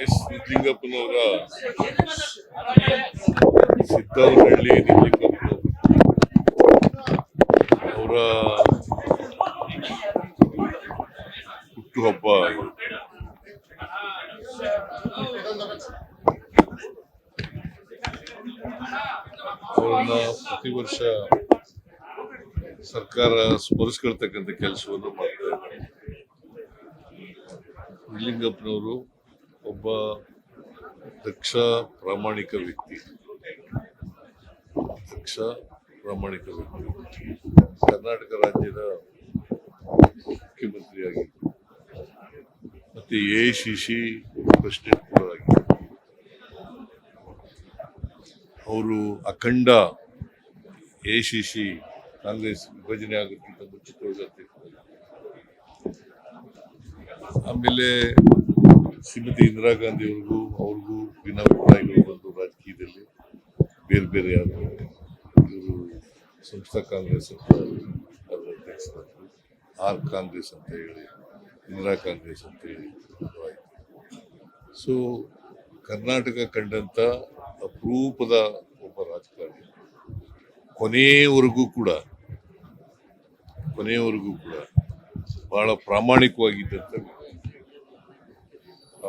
S ನಿಜಲಿಂಗಪ್ಪನವರ ಸಿದ್ದಾರಹಳ್ಳಿ Nijalingappa ಅವರ ಹುಟ್ಟುಹಬ್ಬ ಅವ್ರನ್ನ ಪ್ರತಿ ವರ್ಷ ಸರ್ಕಾರ ಸ್ಮರಿಸ್ಕೊಳ್ತಕ್ಕಂಥ ಕೆಲಸವನ್ನು ಮಾಡ್ತಾ ಇದ್ದಾರೆ. ನಿಜಲಿಂಗಪ್ಪನವರು ಒಬ್ಬ ದಕ್ಷ ಪ್ರಾಮಾಣಿಕ ವ್ಯಕ್ತಿ. ದಕ್ಷ ಪ್ರಾಮಾಣಿಕ ವ್ಯಕ್ತಿ. ಕರ್ನಾಟಕ ರಾಜ್ಯದ ಮುಖ್ಯಮಂತ್ರಿಯಾಗಿ, ಮತ್ತೆ ಎ ಸಿ ಸಿ ಪ್ರೆಸಿಡೆಂಟ್ ಕೂಡ ಆಗಿದ್ದರು ಅವರು ಅಖಂಡ ಎ ಸಿ ಸಿ ಕಾಂಗ್ರೆಸ್ ವಿಭಜನೆ ಆಗೋಕ್ಕಿಂತ ಮುಂಚಿತವಾಗಿ ಆಮೇಲೆ ಶ್ರೀಮತಿ ಇಂದಿರಾ ಗಾಂಧಿ ಅವ್ರಿಗೂ ಅವ್ರಿಗೂ ಭಿನ್ನಾಭಿಪ್ರಾಯಗಳು ಬಂದು ರಾಜಕೀಯದಲ್ಲಿ ಬೇರೆ ಬೇರೆ ಆದರು ಇವರು ಸಂಸ್ಥಾ ಕಾಂಗ್ರೆಸ್ ಅಂತ ಅದರ ಅಧ್ಯಕ್ಷರಾದರು. ಆರ್ ಕಾಂಗ್ರೆಸ್ ಅಂತ ಹೇಳಿ, ಇಂದಿರಾ ಕಾಂಗ್ರೆಸ್ ಅಂತ ಹೇಳಿ ಸೊ ಕರ್ನಾಟಕ ಕಂಡಂಥ ಅಪರೂಪದ ಒಬ್ಬ ರಾಜಕಾರಣಿ. ಕೊನೆಯವರೆಗೂ ಕೂಡ ಕೊನೆಯವರೆಗೂ ಕೂಡ ಬಹಳ ಪ್ರಾಮಾಣಿಕವಾಗಿದ್ದಂಥ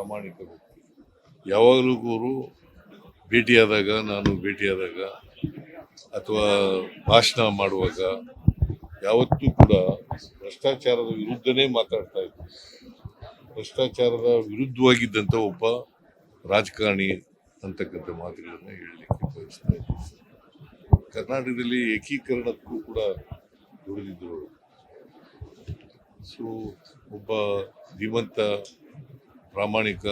ಪ್ರಾಮಾಣಿಕ ವ್ಯಕ್ತಿ ಯಾವಾಗಲೂ ಅವರು ಭೇಟಿಯಾದಾಗ, ನಾನು ಭೇಟಿಯಾದಾಗ ಅಥವಾ ಭಾಷಣ ಮಾಡುವಾಗ ಯಾವತ್ತೂ ಕೂಡ ಭ್ರಷ್ಟಾಚಾರದ ವಿರುದ್ಧನೇ ಮಾತಾಡ್ತಾ ಇದ್ದೆ. ಭ್ರಷ್ಟಾಚಾರದ ವಿರುದ್ಧವಾಗಿದ್ದಂಥ ಒಬ್ಬ ರಾಜಕಾರಣಿ ಅಂತಕ್ಕಂಥ ಮಾತುಗಳನ್ನು ಹೇಳಲಿಕ್ಕೆ ಬಯಸ್ತಾ ಇದ್ದೀನಿ ಕರ್ನಾಟಕದಲ್ಲಿ ಏಕೀಕರಣಕ್ಕೂ ಕೂಡ ದುಡಿದಿದ್ದರು ಸೊ ಒಬ್ಬ ಧೀಮಂತ ಪ್ರಾಮಾಣಿಕ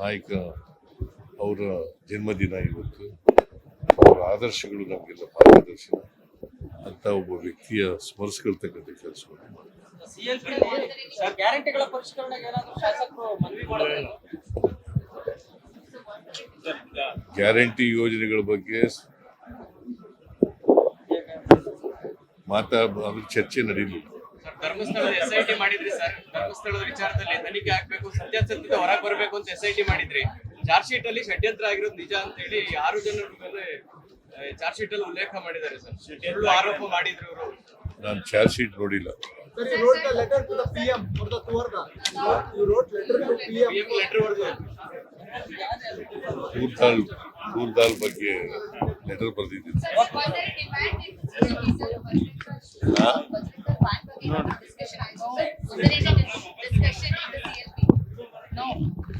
ನಾಯಕ ಅವರ ಜನ್ಮದಿನ ಇವತ್ತು. ಅವರ ಆದರ್ಶಗಳು ನಮಗೆಲ್ಲ ಮಾರ್ಗದರ್ಶನ. ಅಂತ ಒಬ್ಬ ವ್ಯಕ್ತಿಯ ಸ್ಮರಿಸ್ಕೊಳ್ತಕ್ಕಂಥ ಕೆಲಸವನ್ನು ಮಾಡ್ತಾರೆ ಗ್ಯಾರಂಟಿ ಯೋಜನೆಗಳ ಬಗ್ಗೆ ಮಾತಾ ಅದ್ರ ಚರ್ಚೆ ನಡೀಲಿಲ್ಲ. ಧರ್ಮಸ್ಥಳದ ಎಸ್ ಐ ಟಿ ಮಾಡಿದ್ರಿ ಸರ್ ಧರ್ಮಸ್ಥಳದ ವಿಚಾರದಲ್ಲಿ ತನಿಖೆ ಆಗ್ಬೇಕು ಸತ್ಯಾಸತ್ಯತೆ ಹೊರಗೆ ಬರಬೇಕು ಅಂತ ಎಸ್ ಐ ಟಿ ಮಾಡಿದ್ರಿ. ಚಾರ್ಜ್ ಶೀಟ್ ಅಲ್ಲಿ ಷಡ್ಯಂತ್ರ ಆಗಿರೋದು ನಿಜ ಅಂತ ಹೇಳಿ ಆರು ಜನರ ಮೇಲೆ ಚಾರ್ಜ್ ಶೀಟ್ ಅಲ್ಲಿ ಉಲ್ಲೇಖ ಮಾಡಿದ್ದಾರೆ ಸರ್ ಎರಡು ಆರೋಪ ಮಾಡಿದ್ರು ಅವರು ನಾನು ಚಾರ್ಜ್ ಶೀಟ್ ನೋಡಿಲ್ಲ. ಬಗ್ಗೆ ಲೆಟರ್ ಬರೆದಿದ್ದೀನಿ.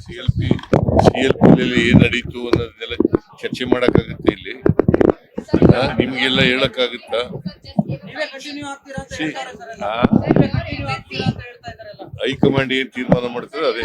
C L P C L ಏನ್ ನಡೀತು ಅನ್ನೋದನ್ನೆಲ್ಲ ಚರ್ಚೆ ಮಾಡಕ್ಕಾಗತ್ತೆ ಇಲ್ಲಿ. ನಿಮ್ಗೆಲ್ಲ ಹೇಳಕ್ಕಾಗುತ್ತಾ? ಹೈಕಮಾಂಡ್ ಏನ್ ತೀರ್ಮಾನ ಮಾಡ್ತಾರೆ ಅದೇ.